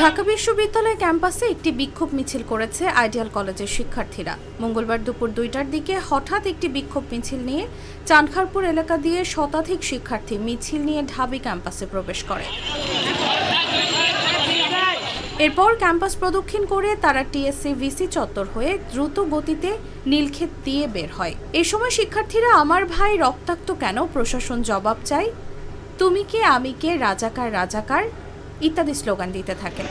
ঢাকা বিশ্ববিদ্যালয় ক্যাম্পাসে একটি বিক্ষোভ মিছিল করেছে আইডিয়াল কলেজের শিক্ষার্থীরা। মঙ্গলবার দুপুর দুইটার দিকে হঠাৎ একটি বিক্ষোভ মিছিল নিয়ে চানখারপুর এলাকা দিয়ে শতাধিক শিক্ষার্থী মিছিল নিয়ে ঢাবি ক্যাম্পাসে প্রবেশ করে। এরপর ক্যাম্পাস প্রদক্ষিণ করে তারা টিএসসি ভিসি চত্বর হয়ে দ্রুত গতিতে নীলক্ষেত দিয়ে বের হয়। এ সময় শিক্ষার্থীরা, আমার ভাই রক্তাক্ত কেন? প্রশাসন জবাব চাই। তুমি কে? আমি কে? রাজাকার রাজাকার। ইত্যাদি স্লোগান দিতে থাকেন।